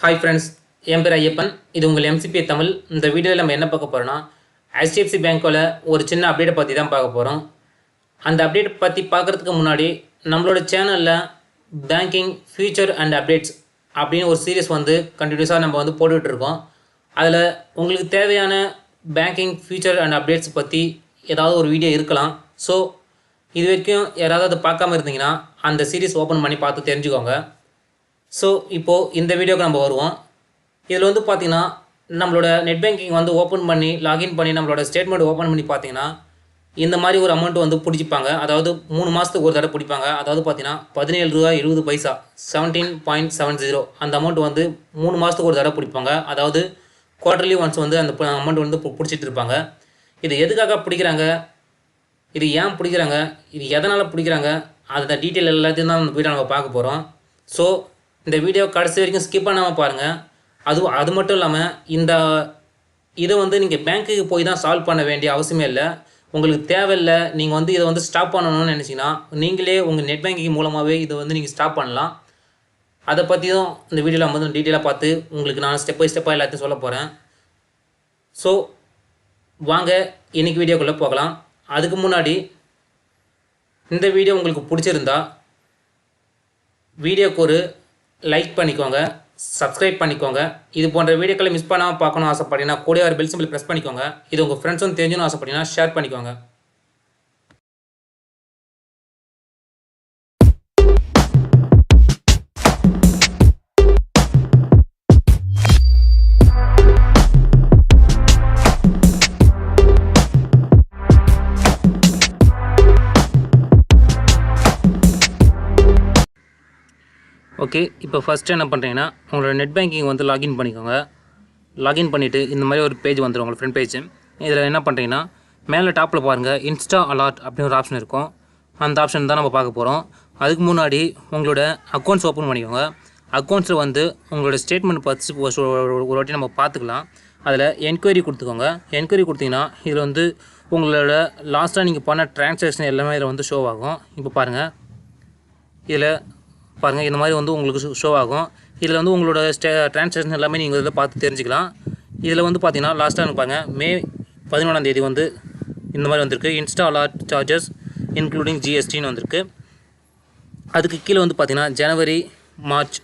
Hi friends என் பேர் ஐயப்பன். இது உங்கள் எம்சிபி தமிழ். இந்த வீடியோவில் நம்ம என்ன பார்க்க போகிறோம்னா ஹெச்டிஎஃப்சி பேங்க்கோட ஒரு சின்ன அப்டேட்டை பற்றி தான் பார்க்க போகிறோம் அந்த அப்டேட் பற்றி பார்க்குறதுக்கு முன்னாடி நம்மளோட சேனலில் பேங்கிங் ஃபியூச்சர் அண்ட் அப்டேட்ஸ் அப்படின்னு ஒரு சீரியஸ் வந்து கண்டினியூஸாக நம்ம வந்து போட்டுட்ருக்கோம் அதில் உங்களுக்கு தேவையான பேங்கிங் ஃபியூச்சர் அண்ட் அப்டேட்ஸ் பற்றி ஏதாவது ஒரு வீடியோ இருக்கலாம். ஸோ இது வரைக்கும் யாராவது அதை பார்க்காம இருந்தீங்கன்னா அந்த சீரிஸ் ஓப்பன் பண்ணி பார்த்து தெரிஞ்சுக்கோங்க. ஸோ இப்போது இந்த வீடியோக்கு நம்ம வருவோம். இதில் வந்து பார்த்தீங்கன்னா நம்மளோட நெட் பேங்கிங் வந்து ஓப்பன் பண்ணி லாகின் பண்ணி நம்மளோட ஸ்டேட்மெண்ட் ஓப்பன் பண்ணி பார்த்தீங்கன்னா இந்த மாதிரி ஒரு அமௌண்ட் வந்து பிடிச்சிப்பாங்க. அதாவது மூணு மாதத்துக்கு ஒரு தடவை பிடிப்பாங்க. அதாவது பார்த்தீங்கன்னா பதினேழு ரூபா எழுபது பைசா செவன்டீன் பாயிண்ட் செவன் ஜீரோ அந்த அமௌண்ட் வந்து மூணு மாதத்துக்கு ஒரு தடவை பிடிப்பாங்க. அதாவது குவார்டர்லி ஒன்ஸ் வந்து அந்த அமௌண்ட் வந்து பிடிச்சிட்டு இருப்பாங்க. இது எதுக்காக பிடிக்கிறாங்க? இது ஏன் பிடிக்கிறாங்க? இது எதனால் பிடிக்கிறாங்க? அந்த டீட்டெயில் எல்லாத்தையும் தான் அந்த வீடியோ நம்ம பார்க்க போகிறோம் ஸோ இந்த வீடியோ கடைசி வரைக்கும் ஸ்கிப் பண்ணாமல் பாருங்கள் அதுவும் அது மட்டும் இல்லாமல் இந்த இதை வந்து நீங்கள் பேங்க்குக்கு போய் தான் சால்வ் பண்ண வேண்டிய அவசியமே இல்லை. உங்களுக்கு தேவையில்லை நீங்கள் வந்து இதை வந்து ஸ்டாப் பண்ணணும்னு நினச்சிங்கன்னா நீங்களே உங்கள் நெட் பேங்கிங் மூலமாகவே இதை வந்து நீங்கள் ஸ்டாப் பண்ணலாம். அதை பற்றியும் இந்த வீடியோவில் வந்து டீட்டெயிலாக பார்த்து உங்களுக்கு நான் ஸ்டெப் பை ஸ்டெப்பாக எல்லாத்தையும் சொல்ல போகிறேன் ஸோ வாங்க இன்னைக்கு வீடியோக்குள்ளே போகலாம். அதுக்கு முன்னாடி இந்த வீடியோ உங்களுக்கு பிடிச்சிருந்தா வீடியோக்கு ஒரு லைக் பண்ணிக்கோங்க சப்ஸ்கிரைப் பண்ணிக்கோங்க. இது போன்ற வீடியோக்களை மிஸ் பண்ணாமல் பார்க்கணும் ஆசைப்பட்டீங்கன்னா கூட ஒரு பெல் சிம்பிள் ப்ரெஸ் பண்ணிக்கோங்க. இது உங்கள் ஃப்ரெண்ட்ஸும் தெரிஞ்சணும் ஆசைப்பட்டீங்கன்னா ஷேர் பண்ணிக்கோங்க. இப்போ ஃபஸ்ட்டு என்ன பண்ணுறீங்கன்னா உங்களோட நெட் பேங்கிங் வந்து லாகின் பண்ணிக்கோங்க. லாகின் பண்ணிவிட்டு இந்த மாதிரி ஒரு பேஜ் வந்துடும் உங்களோட ஃப்ரெண்ட் பேஜ் இதில் என்ன பண்ணுறீங்கன்னா மேலே டாப்பில் பாருங்கள் இன்ஸ்டா அலாட் அப்படின்னு ஒரு ஆப்ஷன் இருக்கும். அந்த ஆப்ஷன் தான் நம்ம பார்க்க போகிறோம் அதுக்கு முன்னாடி உங்களோட அக்கௌண்ட்ஸ் ஓப்பன் பண்ணிக்கோங்க. அக்கௌண்ட்ஸில் வந்து உங்களோட ஸ்டேட்மெண்ட் பார்த்து ஒரு- ஒரு ஒரு வாட்டி நம்ம பார்த்துக்கலாம். அதில் என்கொயரி கொடுத்துக்கோங்க. என்கொயரி கொடுத்தீங்கன்னா இதில் வந்து உங்களோட லாஸ்ட்டாக நீங்கள் பண்ண ட்ரான்சாக்ஷன் எல்லாமே இதில் வந்து ஷோ ஆகும். இப்போ பாருங்கள் இதில் பாருங்கள் இந்த மாதிரி வந்து உங்களுக்கு ஷோ ஆகும். இதில் வந்து உங்களோட ஸ்டே ட்ரான்சாக்ஷன் எல்லாமே நீங்கள் இதில் பார்த்து தெரிஞ்சுக்கலாம். இதில் வந்து பார்த்தீங்கன்னா லாஸ்ட்டாக பாருங்கள் மே பதினொன்றாம் தேதி வந்து இந்த மாதிரி வந்திருக்கு. இன்ஸ்டா லாட் சார்ஜஸ் இன்க்ளூடிங் ஜிஎஸ்டின்னு வந்திருக்கு. அதுக்கு கீழே வந்து பார்த்திங்கன்னா ஜனவரி மார்ச்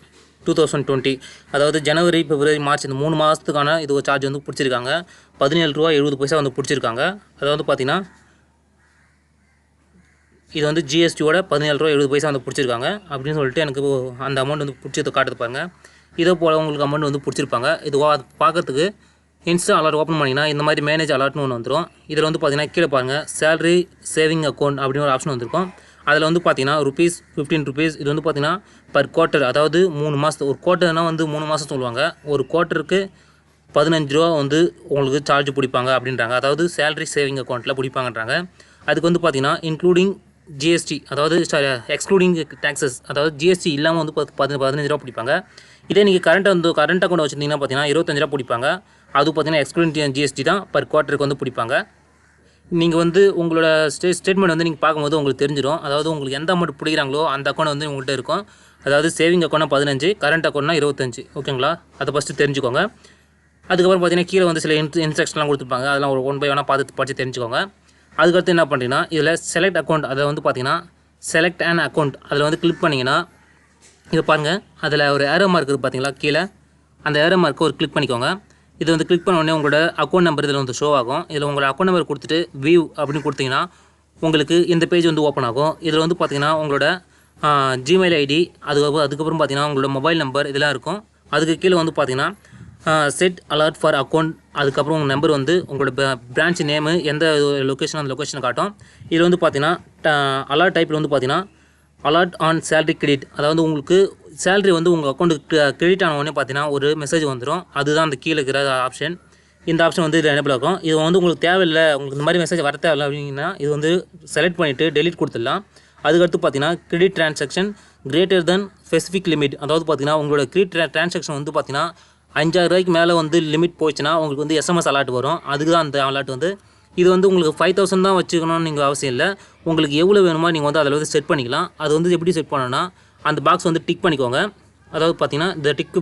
டூ தௌசண்ட் டுவெண்ட்டி அதாவது ஜனவரி பிப்ரவரி மார்ச் இந்த மூணு மாதத்துக்கான இது ஒரு சார்ஜ் வந்து பிடிச்சிருக்காங்க. பதினேழு ரூபா எழுபது பைசா வந்து பிடிச்சிருக்காங்க. அதை வந்து பார்த்தீங்கன்னா இது வந்து ஜிஎஸ்டியோட பதினேழு ரூபா எழுபது பைசா வந்து பிடிச்சிருக்காங்க. அப்படின்னு சொல்லிட்டு எனக்கு அந்த அமௌண்ட் வந்து பிடிச்சது காட்டுது பாருங்கள் இதே போல் உங்களுக்கு அமௌண்ட் வந்து பிடிச்சிருப்பாங்க. இது அது பார்க்கறதுக்கு இன்ஸ்டா அலர்ட் ஓப்பன் பண்ணிங்கன்னா இந்த மாதிரி மேனேஜ் அலர்ட்னு ஒன்று வந்துடும் இதில் வந்து பார்த்தீங்கன்னா கீழே பாருங்கள் சேலரி சேவிங் அக்கௌண்ட் அப்படின்னு ஒரு ஆப்ஷன் வந்திருக்கும். அதில் வந்து பார்த்தீங்கன்னா ருபீஸ் ஃபிஃப்டீன் ருபீஸ் இது வந்து பார்த்தீங்கன்னா பர் குவார்ட்டர் அதாவது மூணு மாதத்து ஒரு குவார்ட்டர்னால் வந்து மூணு மாதம் சொல்லுவாங்க. ஒரு குவார்ட்டருக்கு பதினஞ்சு ரூபா வந்து உங்களுக்கு சார்ஜ் பிடிப்பாங்க அப்படின்றாங்க. அதாவது சேலரி சேவிங் அக்கௌண்ட்டில் பிடிப்பாங்கன்றாங்க. அதுக்கு வந்து பார்த்தீங்கன்னா இன்க்ளூடிங் ஜிஎஸ்டி அதாவது எக்ஸ்க்ளூடிங் டேக்ஸஸ் அதாவது ஜிஎஸ்டி இல்லாமல் வந்து பத்து பதினஞ்சு ரூபா பிடிப்பாங்க. இதே நீங்கள் கரண்ட் வந்து கரண்ட் அக்கௌண்ட் வச்சுருந்தீங்கன்னா பார்த்தீங்கன்னா இருபத்தஞ்சு ரூபா பிடிப்பாங்க. அது பார்த்தீங்கன்னா எக்ஸ்க்ளூடிங் ஜிஎஸ்டி தான் பர் குவார்ட்டருக்கு வந்து பிடிப்பாங்க. நீங்கள் வந்து உங்களோட ஸ்டே ஸ்டேட்மெண்ட் வந்து நீங்கள் பார்க்கும்போது உங்களுக்கு தெரிஞ்சிடும். அதாவது உங்களுக்கு எந்த அமௌண்ட் பிடிக்கிறாங்களோ அந்த அக்கௌண்ட் வந்து உங்கள்கிட்ட இருக்கும். அதாவது சேவிங் அக்கௌண்ட்னா பதினஞ்சு கரண்ட் அக்கௌண்ட்னா இருபத்தஞ்சு ஓகேங்களா அதை ஃபஸ்ட்டு தெரிஞ்சுக்கோங்க. அதுக்கப்புறம் பார்த்தீங்கன்னா கீழே வந்து சில இன்ஸ் இன்ஸ்ட்ரக்ஷன்லாம் கொடுத்துருப்பாங்க. அதெல்லாம் ஒரு ஒன் பை ஒன்னாக பார்த்து படித்து தெரிஞ்சுக்கோங்க. அதுக்கடுத்து என்ன பண்ணுறீங்கன்னா இதில் செலக்ட் அக்கௌண்ட் அதை வந்து பார்த்தீங்கன்னா செலக்ட் அண்ட் அக்கௌண்ட் அதில் வந்து கிளிக் பண்ணிங்கன்னா இதை பாருங்கள் அதில் ஒரு ஏரோ மார்க் இருக்குது பார்த்தீங்களா கீழே. அந்த ஏரோ மார்க்கை ஒரு கிளிக் பண்ணிக்கோங்க. இது வந்து கிளிக் பண்ண உடனே உங்களோட அக்கௌண்ட் நம்பர் இதில் வந்து ஷோ ஆகும். இதில் உங்களோட அக்கௌண்ட் நம்பர் கொடுத்துட்டு வியூ அப்படின்னு கொடுத்தீங்கன்னா உங்களுக்கு இந்த பேஜ் வந்து ஓப்பன் ஆகும். இதில் வந்து பார்த்திங்கன்னா உங்களோட ஜிமெயில் ஐடி அதுக்கப்புறம் அதுக்கப்புறம் பார்த்தீங்கன்னா உங்களோட மொபைல் நம்பர் இதெல்லாம் இருக்கும். அதுக்கு கீழே வந்து பார்த்தீங்கன்னா செட் அலர்ட் ஃபார் அக்கௌண்ட் அதுக்கப்புறம் உங்கள் நம்பர் வந்து உங்களோட பிரான்ச் நேமு எந்த லொக்கேஷன் அந்த லொக்கேஷனை காட்டும். இதில் வந்து பார்த்தீங்கன்னா அலர்ட் டைப்பில் வந்து பார்த்தீங்கன்னா அலர்ட் ஆன் சேலரி கிரெடிட் அதாவது உங்களுக்கு சேலரி வந்து உங்கள் அக்கௌண்ட்டுக்கு கிரெடிட் ஆன உடனே பார்த்தீங்கன்னா ஒரு மெசேஜ் வந்துடும் அதுதான் அந்த கீழே இருக்கிற ஆப்ஷன் இந்த ஆப்ஷன் வந்து இதில் எனபிள் ஆகும். இது வந்து உங்களுக்கு தேவையில்லை உங்களுக்கு இந்த மாதிரி மெசேஜ் வர தேவையில்லை அப்படின்னா இது வந்து செலக்ட் பண்ணிவிட்டு டெலிட் கொடுத்துடலாம். அதுக்கடுத்து பார்த்தீங்கன்னா credit transaction greater than specific limit அதாவது பார்த்தீங்கன்னா உங்களோட கிரெடிட் ட்ரான்சாக்ஷன் வந்து பார்த்தீங்கன்னா அஞ்சாயிரம் ரூபாய்க்கு மேலே வந்து லிமிட் போச்சுன்னா உங்களுக்கு வந்து எஸ்எம்எஸ் அலாட் வரும். அதுக்கு தான் அந்த அலாட் வந்து. இது வந்து உங்களுக்கு ஃபைவ் தௌசண்ட் தான் வச்சுக்கணும்னு நீங்கள் அவசியம் இல்லை. உங்களுக்கு எவ்வளோ வேணுமோ நீங்கள் வந்து அதில் வந்து செட் பண்ணிக்கலாம். அது வந்து எப்படி செட் பண்ணணும்னா அந்த பாக்ஸ் வந்து டிக் பண்ணிக்கோங்க. அதாவது பார்த்தீங்கன்னா இந்த டிக்கு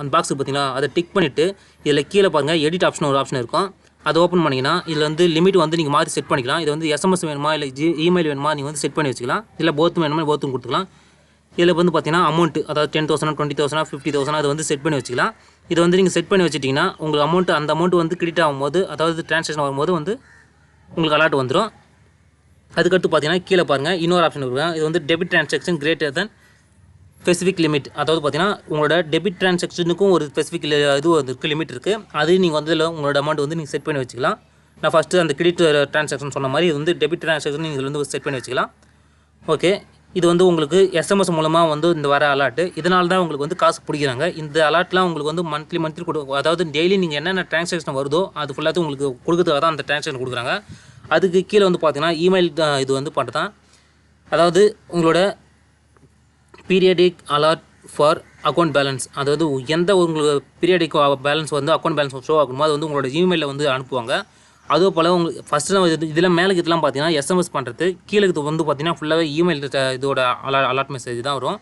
அந்த பாக்ஸுக்கு பார்த்தீங்கன்னா அதை டிக் பண்ணிவிட்டு இதில் கீழே பாருங்கள் எடிட் ஆப்ஷன் ஒரு ஆப்ஷன் இருக்கும். அதை ஓப்பன் பண்ணிங்கன்னா இதில் வந்து லிமிட் வந்து நீங்கள் மாற்றி செட் பண்ணிக்கலாம். இது வந்து எஸ்எம்எஸ் வேணுமா இல்லை ஜி இமெயில் வேணுமா நீங்கள் வந்து செட் பண்ணி வச்சுக்கலாம். இல்லை போத்தும் வேணுமா போத்தும் கொடுத்துக்கலாம். இதில் வந்து பார்த்தீங்கன்னா அமௌண்ட் அதாவது ten thousand twenty thousand fifty thousand அது வந்து செட் பண்ணி வச்சுக்கலாம். இதை வந்து நீங்கள் செட் பண்ணி வச்சிட்டிங்கன்னா உங்களுக்கு அமௌண்ட் அந்த அமௌண்ட் வந்து கிரெடிட் ஆகும்போது அதாவது ட்ரான்ஸ்லேஷன் வரும்போது வந்து உங்களுக்கு அலாட் வந்துடும் அதுக்கடுத்து பார்த்தீங்கன்னா கீழே பாருங்கள் இன்னொரு ஆப்ஷன் இருக்கு. இது வந்து debit transaction greater than specific limit அதாவது பார்த்தீங்கன்னா உங்களோட டெபிட் ட்ரான்சாக்ஷனுக்கும் ஒரு ஸ்பெசிஃபிக் இது இருக்குது லிமிட் இருக்குது அது நீங்கள் வந்து உங்களோட அமௌண்ட் வந்து நீங்கள் செட் பண்ணி வச்சுக்கலாம். நான் ஃபஸ்ட்டு அந்த கிரெடிட் ட்ரான்சாக்ஷன் uh, சொன்ன மாதிரி இது வந்து டெபிட் ட்ரான்சாக்ஷன் நீங்கள் வந்து செட் பண்ணி வச்சுக்கலாம். ஓகே இது வந்து உங்களுக்கு எஸ்எம்எஸ் மூலமாக வந்து இந்த வர அலாட்டு இதனால தான் உங்களுக்கு வந்து காசு பிடிக்கிறாங்க. இந்த அலாட்லாம் உங்களுக்கு வந்து மந்த்லி மந்த்லி கொடு அதாவது டெய்லி நீங்கள் என்னென்ன ட்ரான்சாக்ஷன் வருதோ அது ஃபுல்லாத்தையும் உங்களுக்கு கொடுக்கறதுக்காக தான் அந்த ட்ரான்சாக்ஷன் கொடுக்குறாங்க. அதுக்கு கீழே வந்து பார்த்தீங்கன்னா இமெயில் இது வந்து பண்ணுறது தான். அதாவது உங்களோட periodic alert for account balance அதாவது எந்த உங்களுக்கு பீரியடிக் பேலன்ஸ் வந்து அக்கௌண்ட் பேலன்ஸ் ஷோ ஆகணுமோ அது வந்து உங்களோட இமெயிலில் வந்து அனுப்புவாங்க. அதே போல் உங்களுக்கு ஃபஸ்ட்டு நம்ம இது இதில் மேலே இதெல்லாம் பார்த்தீங்கன்னா எஸ்எம்எஸ் பண்ணுறது கீழே இது வந்து பார்த்தீங்கன்னா ஃபுல்லாகவே இமெயில் இதோட அலா அலாட் மெசேஜ் தான் வரும்.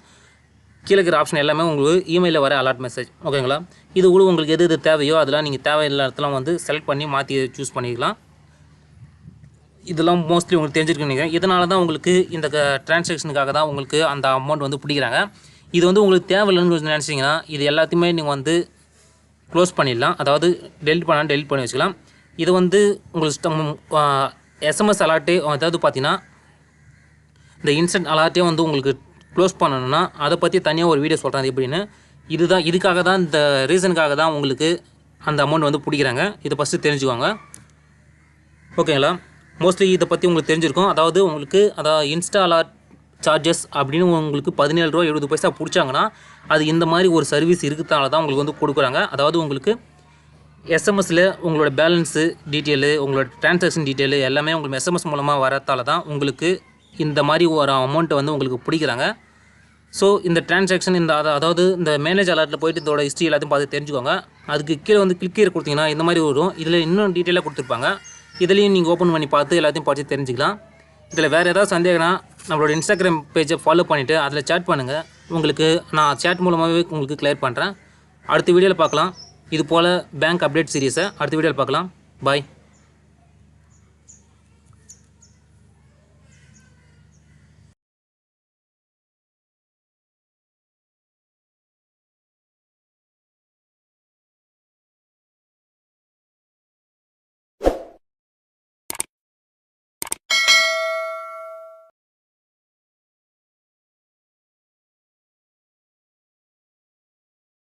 கீழே இருக்கிற ஆப்ஷன் எல்லாமே உங்களுக்கு இமெயிலில் வர அலாட் மெசேஜ் ஓகேங்களா இது கூட உங்களுக்கு எது எது தேவையோ அதெல்லாம் நீங்கள் தேவையில்லாதெல்லாம் வந்து செலக்ட் பண்ணி மாற்றி சூஸ் பண்ணிக்கலாம். இதெல்லாம் மோஸ்ட்லி உங்களுக்கு தெரிஞ்சிருக்குன்னு நினைக்கிறேன். இதனால தான் உங்களுக்கு இந்த டிரான்சாக்ஷனுக்காக தான் உங்களுக்கு அந்த அமௌண்ட் வந்து பிடிக்கிறாங்க. இது வந்து உங்களுக்கு தேவையில்லைன்னு நினச்சிங்கன்னா இது எல்லாத்தையுமே நீங்கள் வந்து க்ளோஸ் பண்ணிடலாம். அதாவது டெலிட் பண்ணால் டெலிட் பண்ணி வச்சுக்கலாம். இது வந்து உங்களுக்கு எஸ்எம்எஸ் அலார்ட்டே அதாவது பார்த்தீங்கன்னா இந்த இன்ஸ்டன்ட் அலார்ட்டே வந்து உங்களுக்கு க்ளோஸ் பண்ணணும்னா அதை பற்றி தனியாக ஒரு வீடியோ சொல்கிறேன் அது எப்படின்னு. இதுதான் இதுக்காக தான் இந்த ரீசனுக்காக தான் உங்களுக்கு அந்த அமௌண்ட் வந்து பிடிக்கிறாங்க. இதை ஃபஸ்ட்டு தெரிஞ்சுக்கோங்க. ஓகேங்களா மோஸ்ட்லி இதை பற்றி உங்களுக்கு தெரிஞ்சிருக்கும். அதாவது உங்களுக்கு அதாவது இன்ஸ்டா அலார்ட் சார்ஜஸ் அப்படின்னு உங்களுக்கு பதினேழு ரூபா எழுபது பைசா பிடிச்சாங்கன்னா அது இந்த மாதிரி ஒரு சர்வீஸ் இருக்கிறதால தான் உங்களுக்கு வந்து கொடுக்குறாங்க. அதாவது உங்களுக்கு எஸ்எம்எஸில் உங்களோட பேலன்ஸு டீட்டெயிலு உங்களோட ட்ரான்சாக்ஷன் டீட்டெயிலு எல்லாமே உங்களுக்கு எஸ்எம்எஸ் மூலமாக வரத்தால தான் உங்களுக்கு இந்த மாதிரி ஒரு அமௌண்ட்டை வந்து உங்களுக்கு பிடிக்கிறாங்க. ஸோ இந்த டிரான்சாக்ஷன் இந்த அதாவது இந்த மேனேஜ் அலர்ட்டில் போயிட்டு இதோட ஹிஸ்ட்ரி எல்லாத்தையும் பார்த்து தெரிஞ்சுக்கோங்க. அதுக்கு கீழே வந்து கிளிக் கீழே கொடுத்தீங்கன்னா இந்த மாதிரி வரும். இதில் இன்னும் டீட்டெயிலாக கொடுத்துருப்பாங்க. இதுலேயும் நீங்கள் ஓப்பன் பண்ணி பார்த்து எல்லாத்தையும் படித்து தெரிஞ்சுக்கலாம். இதில் வேறு ஏதாவது சந்தேகம்னா நம்மளோட இன்ஸ்டாகிராம் பேஜை ஃபாலோ பண்ணிவிட்டு அதில் சேட் பண்ணுங்கள் உங்களுக்கு நான் சேட் மூலமாகவே உங்களுக்கு கிளியர் பண்ணுறேன் அடுத்த வீடியோவில் பார்க்கலாம். இது போல் பேங்க் அப்டேட் சீரீஸை அடுத்த வீடியோவில் பார்க்கலாம். பாய்